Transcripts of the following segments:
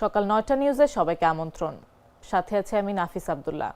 সকাল নয়টা নিউজে সবাইকে আমন্ত্রণ। সাথে আছে আমি নাফিস আব্দুল্লাহ।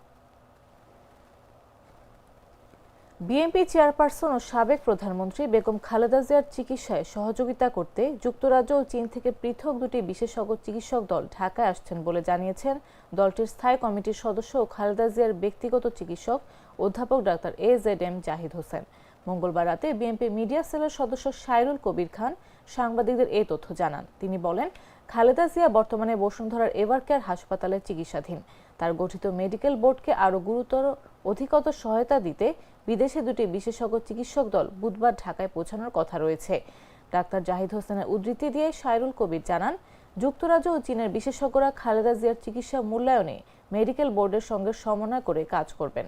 বিএনপি চেয়ারপারসন ও সাবেক প্রধানমন্ত্রী বেগম খালেদা জিয়ার চিকিৎসায় সহযোগিতা করতে যুক্তরাজ্য ও চীন থেকে পৃথক দুটি বিশেষজ্ঞ চিকিৎসক দল ঢাকায় আসছেন বলে জানিয়েছেন দলটির স্থায়ী কমিটির সদস্য ও খালেদা জিয়ার ব্যক্তিগত চিকিৎসক অধ্যাপক doctor A Z M Zahid Hossain. মঙ্গলবার রাতে বিএনপি মিডিয়া সেলের সদস্য সাইরুল কবির খান সাংবাদিকদের এই তথ্য জানান। তিনি বলেন খালেদা জিয়া বর্তমানে বসুন্ধরার এভার কেয়ার হাসপাতালে চিকিৎসাধীন। তার গঠিত মেডিকেল বোর্ডকে আরও গুরুতর অধিকতর সহায়তা দিতে বিদেশে দুটি বিশেষজ্ঞ চিকিৎসক দল বুধবার ঢাকায় পৌঁছানোর কথা রয়েছে। ডাক্তার জাহিদ হোসেনের উদ্ধৃতি দিয়ে সাইরুল কবির জানান, যুক্তরাজ্য ও চীনের বিশেষজ্ঞরা খালেদা জিয়ার চিকিৎসা মূল্যায়নে মেডিকেল বোর্ডের সঙ্গে সমন্বয় করে কাজ করবেন।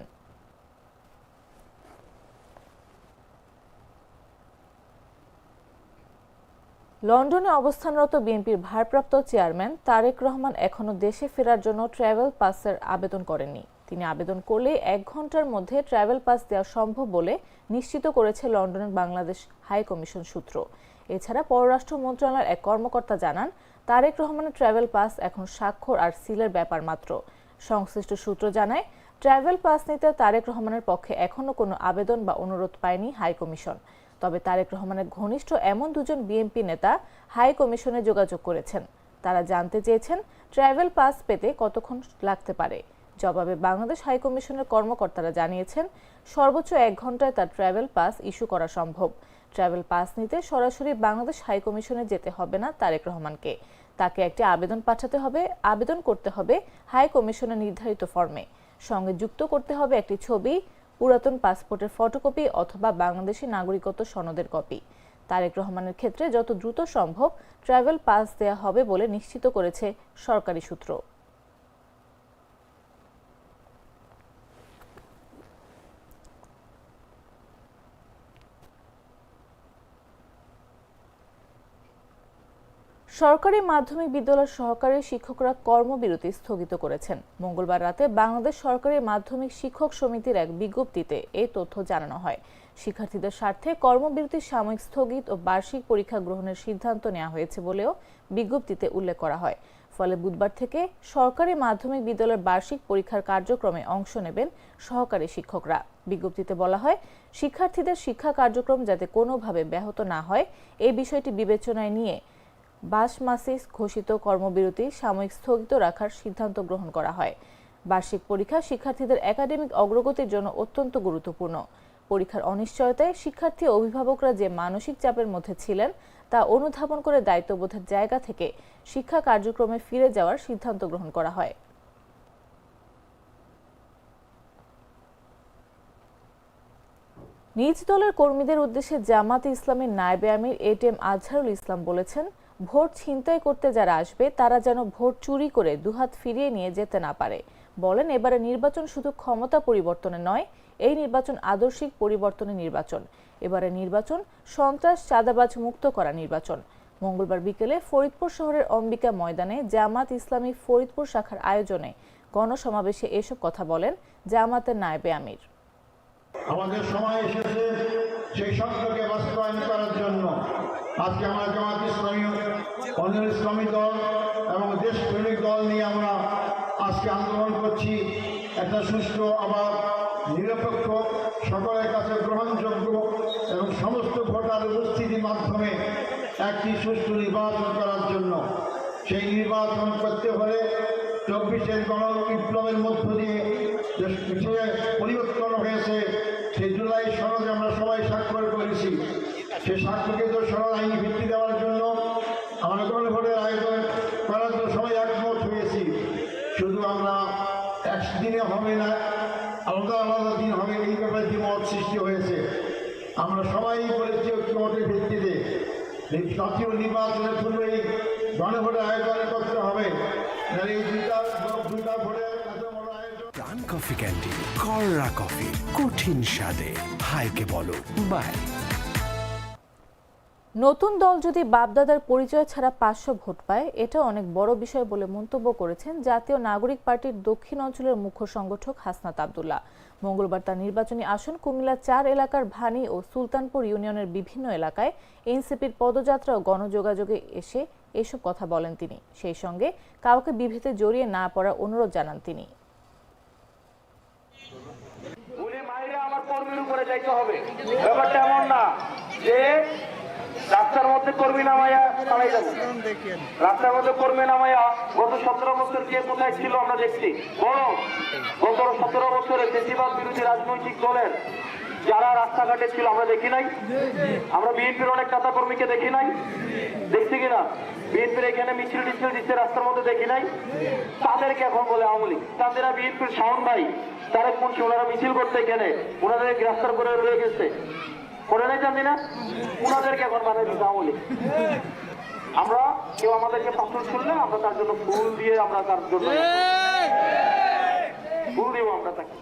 লন্ডনে অবস্থানরত বিএনপির ভারপ্রাপ্ত চেয়ারম্যান তারেক রহমান এখনও দেশে ফেরার জন্য ট্রাভেল পাসের আবেদন করেননি। তিনি আবেদন করলে এক ঘণ্টার মধ্যে ট্রাভেল পাস দেওয়া সম্ভব বলে নিশ্চিত করেছে লন্ডনের বাংলাদেশ হাই কমিশন সূত্র। এছাড়া পররাষ্ট্র মন্ত্রণালয়ের এক কর্মকর্তা জানান, তারেক রহমানের ট্রাভেল পাস এখন স্বাক্ষর আর সিলের ব্যাপার মাত্র। সংশ্লিষ্ট সূত্র জানায়, ট্রাভেল পাস নিতে তারেক রহমানের পক্ষে এখনও কোনো আবেদন বা অনুরোধ পায়নি হাই কমিশন। তবে তারেক রহমানের ঘনিষ্ঠ এমন দুজন বিএনপি নেতা হাই কমিশনে যোগাযোগ করেছেন। তারা জানতে চেয়েছেন ট্রাভেল পাস পেতে কতক্ষণ লাগতে পারে। জবাবে বাংলাদেশ হাই কমিশনের কর্মকর্তারা জানিয়েছেন, সর্বোচ্চ এক ঘন্টায় তার ট্রাভেল পাস ইস্যু করা সম্ভব। ট্রাভেল পাস নিতে সরাসরি বাংলাদেশ হাই কমিশনে যেতে হবে না তারেক রহমানকে। তাকে একটি আবেদন পাঠাতে হবে, আবেদন করতে হবে হাই কমিশনের নির্ধারিত ফর্মে। সঙ্গে যুক্ত করতে হবে একটি ছবি পুরাতন পাসপোর্টের ফটোকপি অথবা বাংলাদেশি নাগরিকত্ব সনদের কপি। তারেক রহমানের ক্ষেত্রে যত দ্রুত সম্ভব ট্রাভেল পাস দেয়া হবে বলে নিশ্চিত করেছে সরকারি সূত্র। সরকারি মাধ্যমিক বিদ্যালয়ের সহকারী শিক্ষকরা কর্মবিরতি স্থগিত করেছেন। মঙ্গলবার রাতে বাংলাদেশ সরকারি মাধ্যমিক শিক্ষক সমিতির এক বিজ্ঞপ্তিতে এই তথ্য জানানো হয়। শিক্ষার্থীদের স্বার্থে কর্মবিরতি সাময়িক স্থগিত ও বার্ষিক পরীক্ষা গ্রহণের সিদ্ধান্ত নেওয়া হয়েছে বলেও বিজ্ঞপ্তিতে উল্লেখ করা হয়। ফলে বুধবার থেকে সরকারি মাধ্যমিক বিদ্যালয়ের বার্ষিক পরীক্ষার কার্যক্রমে অংশ নেবেন সহকারী শিক্ষকরা। বিজ্ঞপ্তিতে বলা হয়, শিক্ষার্থীদের শিক্ষা কার্যক্রম যাতে কোনোভাবে ব্যাহত না হয়, এই বিষয়টি বিবেচনায় নিয়ে বাস মাসিস ঘোষিত কর্মবিরতি সাময়িক স্থগিত রাখার সিদ্ধান্ত গ্রহণ করা হয়। বার্ষিক পরীক্ষা শিক্ষার্থীদের একাডেমিক অগ্রগতির জন্য অত্যন্ত গুরুত্বপূর্ণ। পরীক্ষার অনিশ্চয়তায় শিক্ষার্থী অভিভাবকরা যে মানসিক চাপের মধ্যে ছিলেন, তা অনুধাবন করে দায়িত্ববোধের জায়গা থেকে শিক্ষা কার্যক্রমে ফিরে যাওয়ার সিদ্ধান্ত গ্রহণ করা হয়। নিজ দলের কর্মীদের উদ্দেশ্যে জামাতে ইসলামের নায়েবে আমির এটিএম আজহারুল ইসলাম বলেছেন ভোট ছিনতাই করতে যারা আসবে, তারা যেন ভোট চুরি করে দুহাত ফিরিয়ে নিয়ে যেতে না পারে। বলেন, এবারে নির্বাচন শুধু ক্ষমতা পরিবর্তনে নয়, এই নির্বাচন আদর্শিক পরিবর্তনের নির্বাচন। এবারে নির্বাচন, সন্ত্রাস, চাঁদাবাজ মুক্ত করা নির্বাচন। মঙ্গলবার বিকেলে ফরিদপুর শহরের অম্বিকা ময়দানে জামাত ইসলামী ফরিদপুর শাখার আয়োজনে গণসমাবেশে এসব কথা বলেন জামাতের নায়েবে আমির। আমাদের সময় এসেছে, সেই শব্দকে বাস্তবায়ন করার জন্য। আজকে আমরা জামাত ইসলামী অনিল ইসলামী দল এবং দেশপ্রেমিক দল নিয়ে আমরা আজকে আন্দোলন করছি। একটা সুষ্ঠু, আবার নিরপেক্ষ, সকলের কাছে গ্রহণযোগ্য এবং সমস্ত ভোটার উপস্থিতির মাধ্যমে একটি সুষ্ঠু নির্বাচন করার জন্য। সেই নির্বাচন করতে হলে চব্বিশের গণ বিপ্লবের মধ্য দিয়ে যে পরিবর্তন হয়েছে, সেই জুলাই সনদে আমরা সবাই স্বাক্ষর করেছি। সে স্বাক্ষরকৃত সনদ আইনি ভিত্তি দেওয়ার জন্য আমরা গণভোটের আয়োজন করার জন্য সবাই একমত হয়েছি শুধু আমরা একদিনে হবে না আলাদা আলাদা দিন হবে এই ব্যাপারে দ্বিমত সৃষ্টি হয়েছে আমরা সবাই বলেছি ঐক্যমতের ভিত্তিতে জাতীয় নির্বাচনের পূর্বেই গণভোটের আয়োজন করতে হবে। এই দুইটা দুইটা প্রাণ কফি ক্যান্ডি কররা কফি কঠিন স্বাদে। হাইকে বলো বাই। নতুন দল যদি বাপদাদার পরিচয় ছাড়া পাঁচশো ভোট পায় এটা অনেক বড় বিষয় বলে মন্তব্য করেছেন জাতীয় নাগরিক পার্টির দক্ষিণ অঞ্চলের মুখ্য সংগঠক হাসনাত আবদুল্লাহ। মঙ্গলবার তার নির্বাচনী আসন কুমিল্লা চার এলাকার ভানি ও সুলতানপুর ইউনিয়নের বিভিন্ন এলাকায় এনসিপির পদযাত্রা ও গণযোগাযোগে এসে এসব কথা বলেন তিনি। সেই সঙ্গে কাউকে বিভেদে জড়িয়ে না পড়ার অনুরোধ জানান তিনি। আমার কর্মীর উপরে যাইতে হবে। ব্যাপারটা এমন না যে রাস্তার মধ্যে কর্মী নামাইয়া থানায় যাব। রাস্তার মধ্যে কর্মী নামাইয়া গত সতেরো বছর কে কোথায় ছিল আমরা দেখছি। বরং গত সতেরো বছরে বেশিরভাগ বিরোধী রাজনৈতিক দলের যারা রাস্তাঘাটে ছিল আমরা দেখি নাই। আমরা বিএনপির অনেক নেতা কর্মীকে দেখি নাই। দেখছি কিনা? বিএনপির এখানে মিছিল টিছিল দিচ্ছে, রাস্তার মধ্যে দেখি নাই। তাদেরকে এখন বলে আওয়ামী লীগ। তাদেরা বিএনপির শাওন ভাই, তারেক মুন্সি, ওনারা মিছিল করতে এখানে। ওনাদের গ্রেফতার করে রয়ে গেছে। করে নাই জানি না ওনাদেরকে এখন মানে আমরা কেউ আমাদেরকে পাথর শুনলে আমরা তার জন্য ফুল দিয়ে আমরা তার জন্য ফুল দিব আমরা তাকে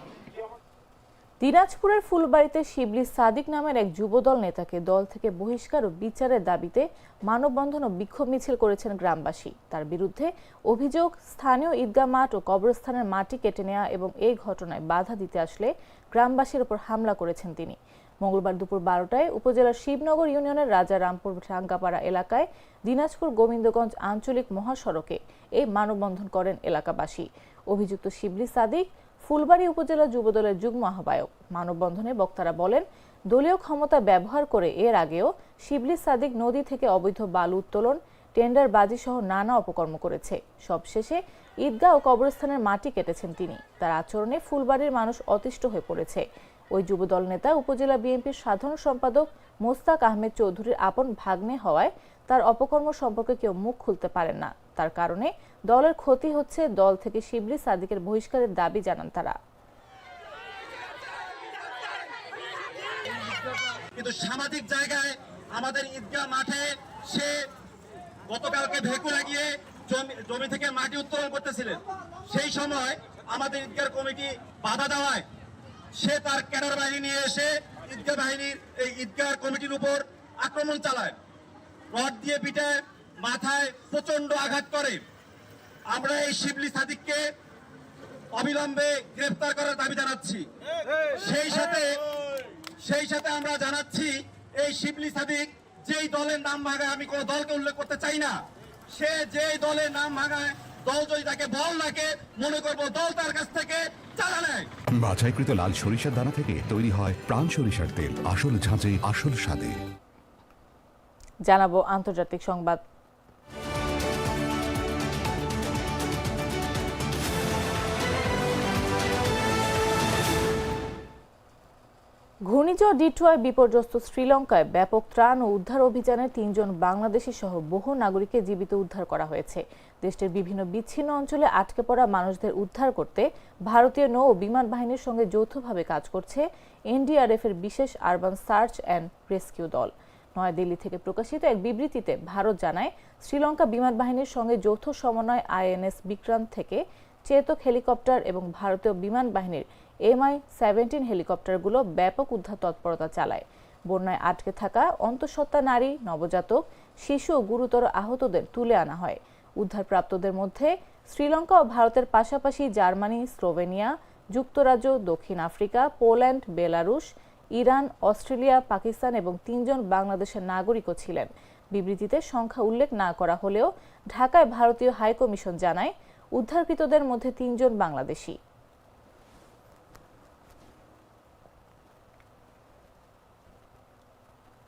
দিনাজপুরের ফুলবাড়িতে শিবলি সাদিক নামের এক যুবদল নেতাকে দল থেকে বহিষ্কার ও বিচারের দাবিতে মানববন্ধন ও বিক্ষোভ মিছিল করেছেন গ্রামবাসী। তার বিরুদ্ধে অভিযোগ স্থানীয় ঈদগাহ মাঠ ও কবরস্থানের মাটি কেটে নেওয়া এবং এই ঘটনায় বাধা দিতে আসলে গ্রামবাসীর উপর হামলা করেছেন তিনি। মঙ্গলবার দুপুর বারোটায় উপজেলার শিবনগর ইউনিয়নের রাজা রামপুর রাঙ্গাপাড়া এলাকায় দিনাজপুর গোবিন্দগঞ্জ আঞ্চলিক মহাসড়কে এই মানববন্ধন করেন এলাকাবাসী। অভিযুক্ত শিবলি সাদিক, ফুলবাড়ি উপজেলা যুবদলের যুগ্ম আহ্বায়ক। মানববন্ধনে বক্তারা বলেন, দলীয় ক্ষমতা ব্যবহার করে এর আগেও শিবলি সাদিক নদী থেকে অবৈধ বালু উত্তোলন, টেন্ডার বাজি সহ নানা অপকর্ম করেছে। সবশেষে ঈদগাহ ও কবরস্থানের মাটি কেটেছেন তিনি। তার আচরণে ফুলবাড়ির মানুষ অতিষ্ঠ হয়ে পড়েছে। ওই যুবদল নেতা উপজেলা বিএনপির সাধারণ সম্পাদক মোস্তাক আহমেদ চৌধুরীর আপন ভাগ্নে হওয়ায় তার অপকর্ম সম্পর্কে কেউ মুখ খুলতে পারেন না। তার কারণে দলের ক্ষতি হচ্ছে দল থেকে শিবলি সাদিকের বহিষ্কারের দাবি জানান তারা। কিন্তু সামাজিক জায়গায় আমাদের ঈদগাহ মাঠে সে গতকালকে ভেকু লাগিয়ে জমি থেকে মাটি উত্তোলন করতেছিলেন। সেই সময় আমাদের ঈদগাহ কমিটি বাধা দেওয়ায় সে তার ক্যাডার বাহিনী নিয়ে এসে ঈদগাহ বাহিনীর, এই ঈদগাহ কমিটির উপর আক্রমণ চালায়। রড দিয়ে পিঠে মাথায় প্রচণ্ড আঘাত করে। আমরা এই শিবলি সাদিককে অবিলম্বে গ্রেফতার করার দাবি জানাচ্ছি। সেই সাথে সেই সাথে আমরা জানাচ্ছি, এই শিবলি সাদিক যেই দলের নাম ভাগায় আমি কোনো দলকে উল্লেখ করতে চাই না। সে যেই দলের নাম ভাগায় দল যদি তাকে বল রাখে মনে করব দল তার কাছ থেকে চালা নেয়। বাছাইকৃত লাল সরিষার দানা থেকে তৈরি হয় প্রাণ সরিষার তেল। আসল ঝাঁঝে আসল স্বাদে। জানাব আন্তর্জাতিক সংবাদ। ঘূর্ণিঝড় ডিট্রয় বিপর্যস্ত শ্রীলঙ্কায় ব্যাপক ত্রাণ ও উদ্ধার অভিযানে তিনজন বাংলাদেশি সহ বহু নাগরিককে জীবিত উদ্ধার করা হয়েছে। দেশটির বিভিন্ন বিচ্ছিন্ন অঞ্চলে আটকে পড়া মানুষদের উদ্ধার করতে ভারতীয় নৌ ও বিমান বাহিনীর সঙ্গে যৌথভাবে কাজ করছে এনডিআরএফ এর বিশেষ আরবান সার্চ অ্যান্ড রেস্কিউ দল। নয়াদিল্লি থেকে প্রকাশিত এক বিবৃতিতে ভারত জানায়, শ্রীলঙ্কা বিমান বাহিনীর সঙ্গে যৌথ সমন্বয় আইএনএস বিক্রান্ত থেকে চেতক হেলিকপ্টার এবং ভারতীয় বিমান বাহিনীর এমআই সেভেন্টিন হেলিকপ্টারগুলো ব্যাপক উদ্ধার তৎপরতা চালায়। বন্যায় আটকে থাকা অন্তঃসত্ত্বা নারী, নবজাতক, শিশু ও গুরুতর আহতদের তুলে আনা হয়। উদ্ধারপ্রাপ্তদের মধ্যে শ্রীলঙ্কা ও ভারতের পাশাপাশি জার্মানি, স্লোভেনিয়া, যুক্তরাজ্য, দক্ষিণ Africa, Poland, Belarus, Iran, Australia, Pakistan এবং তিনজন বাংলাদেশের নাগরিকও ছিলেন। বিবৃতিতে সংখ্যা উল্লেখ না করা হলেও ঢাকায় ভারতীয় হাইকমিশন জানায় উদ্ধারকৃতদের মধ্যে তিনজন বাংলাদেশি।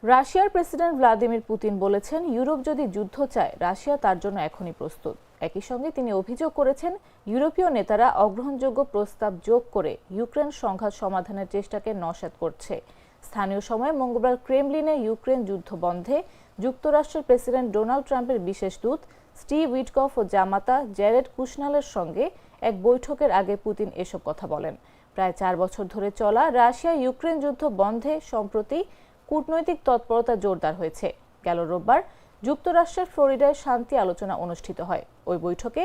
রাশিয়ার প্রেসিডেন্ট ভ্লাদিমির পুতিন বলেছেন, ইউরোপ যদি যুদ্ধ চায়, রাশিয়া তার জন্য এখনই প্রস্তুত। একই সঙ্গে তিনি অভিযোগ করেছেন, ইউরোপীয় নেতারা অগ্রহণযোগ্য প্রস্তাব যোগ করে ইউক্রেন সংঘাত সমাধানের চেষ্টাকে নস্যাৎ করছে। স্থানীয় সময় মঙ্গলবার ক্রেমলিনে ইউক্রেন যুদ্ধ বন্ধে যুক্তরাষ্ট্রের প্রেসিডেন্ট ডোনাল্ড ট্রাম্পের বিশেষ দূত স্টিভ উইটকফ ও জামাতা জ্যারেড কুশনালের সঙ্গে এক বৈঠকের আগে পুতিন এসব কথা বলেন। প্রায় চার বছর ধরে চলা রাশিয়া ইউক্রেন যুদ্ধ বন্ধে সম্প্রতি কূটনৈতিক তৎপরতা জোরদার হয়েছে। গেল রোববার যুক্তরাষ্ট্রের ফ্লোরিডায় শান্তি আলোচনা অনুষ্ঠিত হয়। ওই বৈঠকে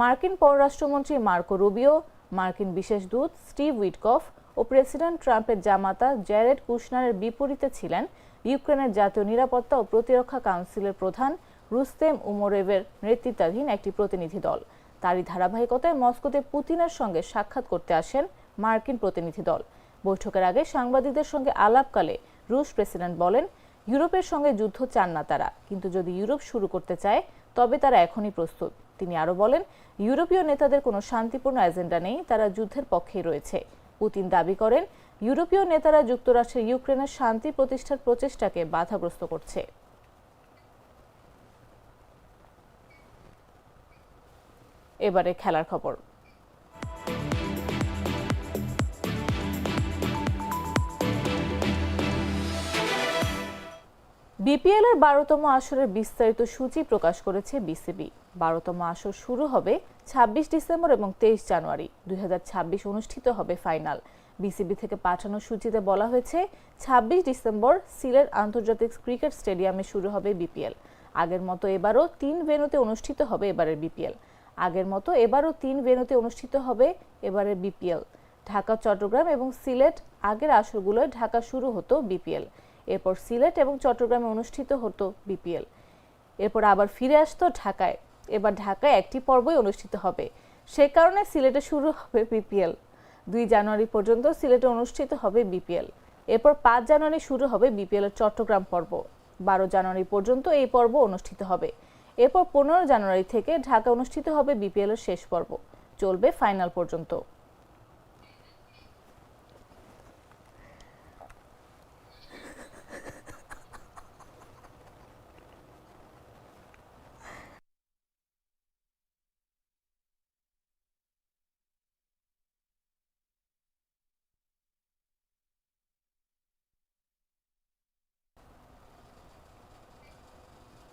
মার্কিন পররাষ্ট্রমন্ত্রী মার্কো রুবিও, মার্কিন বিশেষ দূত স্টিভ উইটকফ ও প্রেসিডেন্ট ট্রাম্পের জামাতা জ্যারেড কুশনারের বিপরীতে ছিলেন ইউক্রেনের জাতীয় নিরাপত্তা ও প্রতিরক্ষা কাউন্সিলের প্রধান রুস্তেম উমোরেভের নেতৃত্বাধীন একটি প্রতিনিধি দল। তারই ধারাবাহিকতায় মস্কোতে পুতিনের সঙ্গে সাক্ষাৎ করতে আসেন মার্কিন প্রতিনিধি দল। বৈঠকের আগে সাংবাদিকদের সঙ্গে আলাপকালে রুশ প্রেসিডেন্ট বলেন, ইউরোপের সঙ্গে যুদ্ধ চান না তারা, কিন্তু যদি ইউরোপ শুরু করতে চায়, তবে তারা এখনই প্রস্তুত। তিনি আরও বলেন, ইউরোপীয় নেতাদের কোনো শান্তিপূর্ণ এজেন্ডা নেই, তারা যুদ্ধের পক্ষেই রয়েছে। পুতিন দাবি করেন, ইউরোপীয় নেতারা যুক্তরাষ্ট্রের ইউক্রেনের শান্তি প্রতিষ্ঠার প্রচেষ্টাকে বাধাগ্রস্ত করছে। এবারে খেলার খবর। বিপিএল এর বারোতম আসরের বিস্তারিত সূচি প্রকাশ করেছে বিসিবি। বারোতম আসর শুরু হবে ২৬ ডিসেম্বর এবং তেইশ জানুয়ারি। দুই হাজার ছাব্বিশ অনুষ্ঠিত হবে ফাইনাল। বিসিবি থেকে পাঠানো সূচিতে বলা হয়েছে ২৬ ডিসেম্বর সিলেট আন্তর্জাতিক ক্রিকেট স্টেডিয়ামে শুরু হবে বিপিএল। আগের মতো এবারও তিন ভেন্যুতে অনুষ্ঠিত হবে এবারের বিপিএল। আগের মতো এবারও তিন ভেন্যুতে অনুষ্ঠিত হবে এবারের বিপিএল। ঢাকা, চট্টগ্রাম এবং সিলেট আগের আসরগুলোয় ঢাকা শুরু হতো বিপিএল। এরপর সিলেট এবং চট্টগ্রামে অনুষ্ঠিত হতো বিপিএল। এরপর আবার ফিরে আসতো ঢাকায়। এবার ঢাকায় একটি পর্বই অনুষ্ঠিত হবে। সে কারণে সিলেটে শুরু হবে বিপিএল। দুই জানুয়ারি পর্যন্ত সিলেটে অনুষ্ঠিত হবে বিপিএল। এরপর পাঁচ জানুয়ারি শুরু হবে বিপিএলের চট্টগ্রাম পর্ব। বারো জানুয়ারি পর্যন্ত এই পর্ব অনুষ্ঠিত হবে। এরপর পনেরো জানুয়ারি থেকে ঢাকা অনুষ্ঠিত হবে বিপিএলের শেষ পর্ব। চলবে ফাইনাল পর্যন্ত।